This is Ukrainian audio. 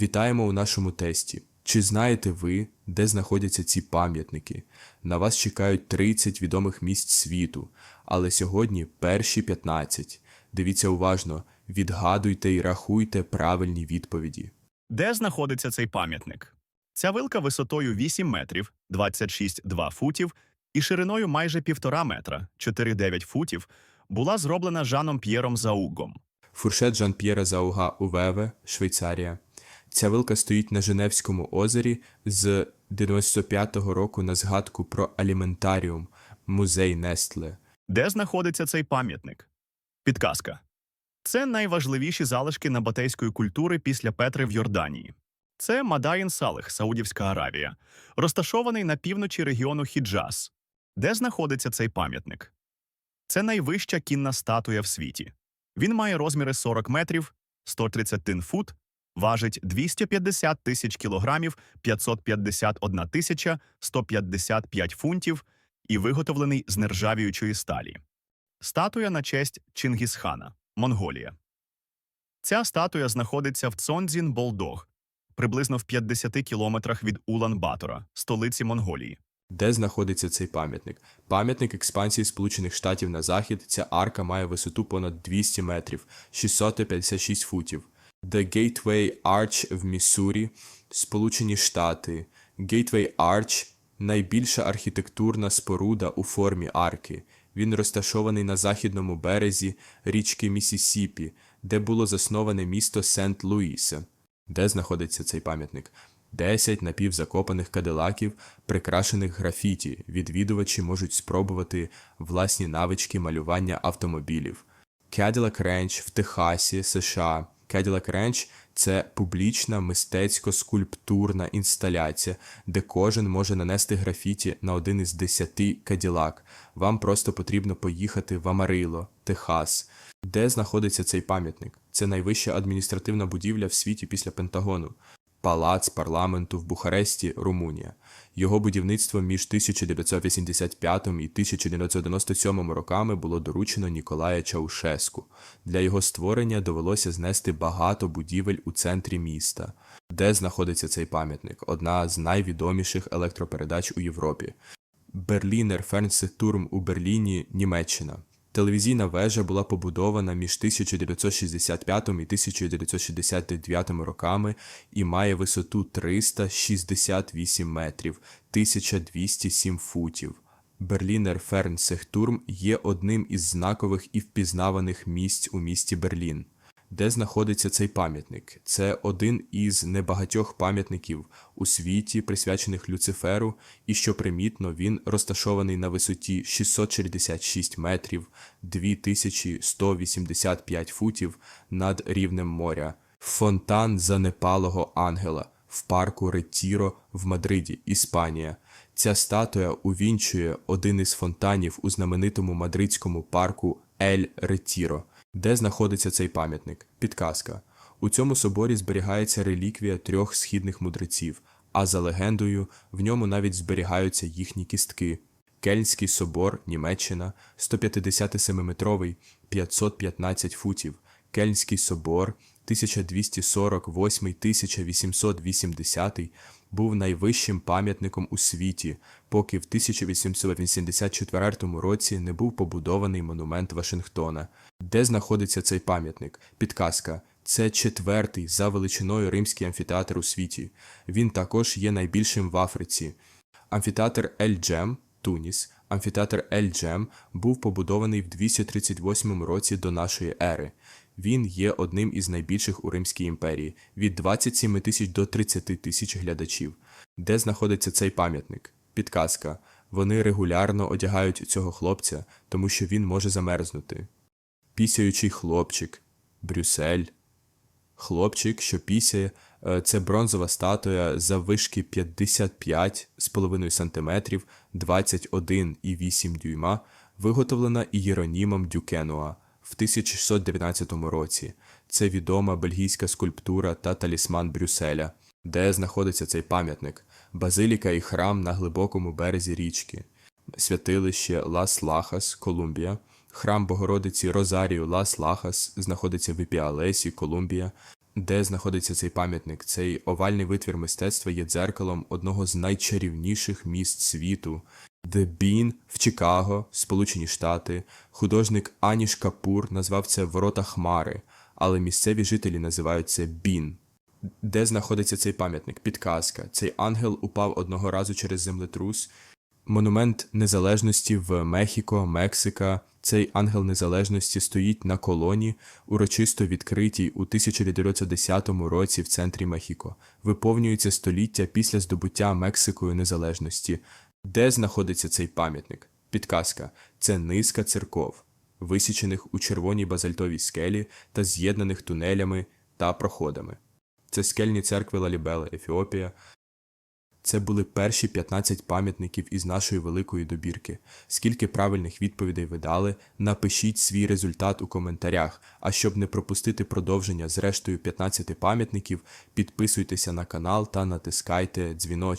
Вітаємо у нашому тесті. Чи знаєте ви, де знаходяться ці пам'ятники? На вас чекають 30 відомих місць світу, але сьогодні перші 15. Дивіться уважно, відгадуйте і рахуйте правильні відповіді. Де знаходиться цей пам'ятник? Ця вилка висотою 8 метрів 26,2 футів і шириною майже півтора метра 4,9 футів була зроблена Жаном П'єром Заугом. Фуршет Жан-П'єра Зауга у Веве, Швейцарія. Ця вилка стоїть на Женевському озері з 95-го року на згадку про аліментаріум, музей Нестле. Де знаходиться цей пам'ятник? Підказка. Це найважливіші залишки набатейської культури після Петри в Йорданії. Це Мадаїн Салих, Саудівська Аравія, розташований на півночі регіону Хіджаз. Де знаходиться цей пам'ятник? Це найвища кінна статуя в світі. Він має розміри 40 метрів, 131 фут, важить 250 тисяч кілограмів, 551 тисяча 155 фунтів і виготовлений з нержавіючої сталі. Статуя на честь Чингісхана, Монголія. Ця статуя знаходиться в Цонзін Болдог, приблизно в 50 кілометрах від Улан-Батора, столиці Монголії. Де знаходиться цей пам'ятник? Пам'ятник експансії Сполучених Штатів на захід. Ця арка має висоту понад 200 метрів, 656 футів. The Gateway Arch в Міссурі, Сполучені Штати. Gateway Arch – найбільша архітектурна споруда у формі арки. Він розташований на західному березі річки Місісіпі, де було засноване місто Сент-Луісе. Де знаходиться цей пам'ятник? 10 напівзакопаних кадилаків, прикрашених графіті. Відвідувачі можуть спробувати власні навички малювання автомобілів. Cadillac Ranch в Техасі, США. Cadillac Ranch – це публічна мистецько-скульптурна інсталяція, де кожен може нанести графіті на один із десяти Каділак. Вам просто потрібно поїхати в Амарило, Техас. Де знаходиться цей пам'ятник? Це найвища адміністративна будівля в світі після Пентагону. Палац парламенту в Бухаресті, Румунія. Його будівництво між 1985 і 1997 роками було доручено Ніколая Чаушеску. Для його створення довелося знести багато будівель у центрі міста. Де знаходиться цей пам'ятник? Одна з найвідоміших електропередач у Європі. Берлінер Фернсетурм у Берліні, Німеччина. Телевізійна вежа була побудована між 1965 і 1969 роками і має висоту 368 метрів, 1207 футів. Берлінер Фернсехтурм є одним із знакових і впізнаваних місць у місті Берлін. Де знаходиться цей пам'ятник? Це один із небагатьох пам'ятників у світі, присвячених Люциферу, і що примітно, він розташований на висоті 666 метрів, 2185 футів над рівнем моря. Фонтан занепалого ангела в парку Ретіро в Мадриді, Іспанія. Ця статуя увінчує один із фонтанів у знаменитому мадридському парку Ель Ретіро. Де знаходиться цей пам'ятник? Підказка. У цьому соборі зберігається реліквія трьох східних мудреців, а за легендою, в ньому навіть зберігаються їхні кістки. Кельнський собор, Німеччина, 157-метровий, 515 футів. Кельнський собор 1248-1880 був найвищим пам'ятником у світі, поки в 1884 році не був побудований монумент Вашингтона. Де знаходиться цей пам'ятник? Підказка. Це четвертий за величиною римський амфітеатр у світі. Він також є найбільшим в Африці. Амфітеатр Ель-Джем, Туніс, амфітеатр Ель-Джем був побудований в 238 році до нашої ери. Він є одним із найбільших у Римській імперії від 27 тисяч до 30 тисяч глядачів. Де знаходиться цей пам'ятник? Підказка. Вони регулярно одягають цього хлопця, тому що він може замерзнути. Пісяючий хлопчик, Брюссель. Хлопчик, що пісяє, е, це бронзова статуя заввишки 55,5 см, 21,8 дюйма, виготовлена Ієронімом Дюкенуа в 1619 році. Це відома бельгійська скульптура та талісман Брюсселя, де знаходиться цей пам'ятник, базиліка і храм на глибокому березі річки, святилище Лас Лахас, Колумбія, храм Богородиці Розарію Лас Лахас знаходиться в Іпіалесі, Колумбія, Де знаходиться цей пам'ятник? Цей овальний витвір мистецтва є дзеркалом одного з найчарівніших міст світу. Bean в Чикаго, Сполучені Штати. Художник Аніш Капур назвав це Ворота Хмари, але місцеві жителі називають це Бін. Де знаходиться цей пам'ятник? Підказка. Цей ангел упав одного разу через землетрус. Монумент незалежності в Мехіко, Мексика. Цей ангел незалежності стоїть на колоні, урочисто відкритій у 1910 році в центрі Мехіко. Виповнюється століття після здобуття Мексикою незалежності. Де знаходиться цей пам'ятник? Підказка. Це низка церков, висічених у червоній базальтовій скелі та з'єднаних тунелями та проходами. Це скельні церкви Лалібела, Ефіопія. Це були перші 15 пам'ятників із нашої великої добірки. Скільки правильних відповідей ви дали, напишіть свій результат у коментарях. А щоб не пропустити продовження з рештою 15 пам'ятників, підписуйтеся на канал та натискайте дзвіночок.